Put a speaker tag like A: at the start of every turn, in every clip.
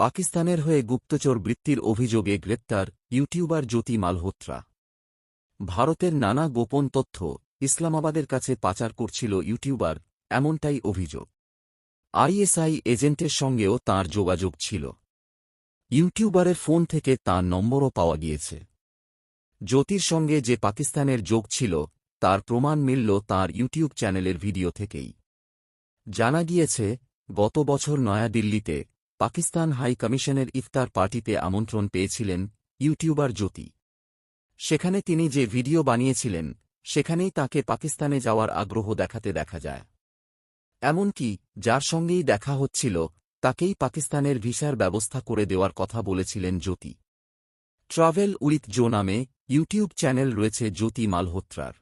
A: পাকিস্তানের হয়ে গুপ্তচর বৃত্তির অভিযোগে গ্রেপ্তার ইউটিউবার জ্যোতি মালহোত্রা। ভারতের নানা গোপন তথ্য ইসলামাবাদের কাছে পাচার করছিল ইউটিউবার, এমনটাই অভিযোগ। আইএসআই এজেন্টের সঙ্গেও তার যোগাযোগ ছিল। ইউটিউবারের ফোন থেকে তার নম্বরও পাওয়া গিয়েছে। জ্যোতির সঙ্গে যে পাকিস্তানের যোগ ছিল, তার প্রমাণ মিলল তার ইউটিউব চ্যানেলের ভিডিও থেকেই। জানা গিয়েছে, গত বছর নয়াদিল্লিতে পাকিস্তান হাই কমিশনের ইফতার পার্টিতে আমন্ত্রণ পেয়েছিলেন ইউটিউবার জ্যোতি। সেখানে তিনি যে ভিডিও বানিয়েছিলেন, সেখানেই তাকে পাকিস্তানে যাওয়ার আগ্রহ দেখাতে দেখা যায়। এমনকি, যার সঙ্গেই দেখা হচ্ছিল, তাকেই পাকিস্তানের ভিসার ব্যবস্থা করে দেওয়ার কথা বলেছিলেন জ্যোতি। ট্রাভেল উইথ জো নামে ইউটিউব চ্যানেল রয়েছে জ্যোতি মালহোত্রার।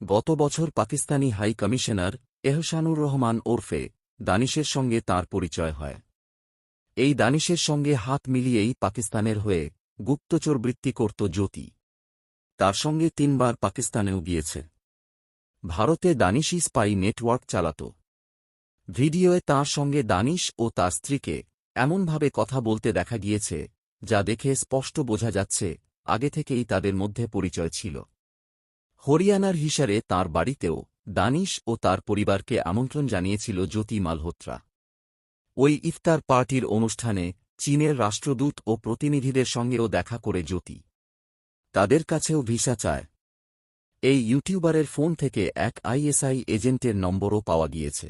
A: গত বছর পাকিস্তানি হাই কমিশনার এহসানুর রহমান ওরফে দানিশের সঙ্গে তার পরিচয় হয়। এই দানিশের সঙ্গে হাত মিলিয়েই পাকিস্তানের হয়ে গুপ্তচর বৃত্তি করত জ্যোতি। তার সঙ্গে তিনবার পাকিস্তানেও গিয়েছে। ভারতে দানিশি স্পাই নেটওয়ার্ক চালাত। ভিডিওয়ে তার সঙ্গে দানিশ ও তার স্ত্রীকে এমনভাবে কথা বলতে দেখা গিয়েছে, যা দেখে স্পষ্ট বোঝা যাচ্ছে, আগে থেকেই তাদের মধ্যে পরিচয় ছিল। হরিয়ানার হিসারে তার বাড়িতেও দানিশ ও তার পরিবারকে আমন্ত্রণ জানিয়েছিল জ্যোতি মালহোত্রা। ওই ইফতার পার্টির অনুষ্ঠানে চীনের রাষ্ট্রদূত ও প্রতিনিধিদের সঙ্গেও দেখা করে জ্যোতি। তাদের কাছেও ভিসা চায়। এই ইউটিউবারের ফোন থেকে এক আইএসআই এজেন্টের নম্বরও পাওয়া গিয়েছে।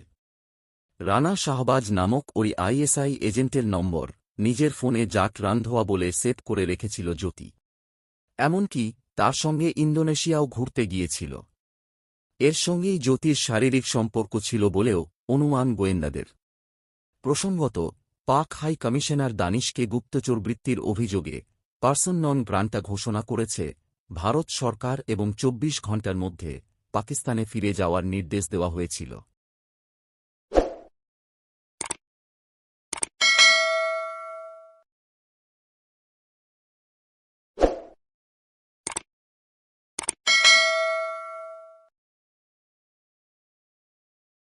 A: রানা শাহবাজ নামক ওই আইএসআই এজেন্টের নম্বর নিজের ফোনে জাট রান্ধোয়া বলে সেভ করে রেখেছিল জ্যোতি। এমনকি তার সঙ্গে ইন্দোনেশিয়াও ঘুরতে গিয়েছিল। এর সঙ্গেই জ্যোতির শারীরিক সম্পর্ক ছিল বলেও অনুমান গোয়েন্দাদের। প্রসঙ্গত, পাক হাই কমিশনার দানিশকে গুপ্তচর বৃত্তির অভিযোগে পার্সন নন গ্রান্টা ঘোষণা করেছে, ভারত সরকার এবং চব্বিশ ঘণ্টার মধ্যে পাকিস্তানে ফিরে যাওয়ার নির্দেশ দেওয়া হয়েছিল।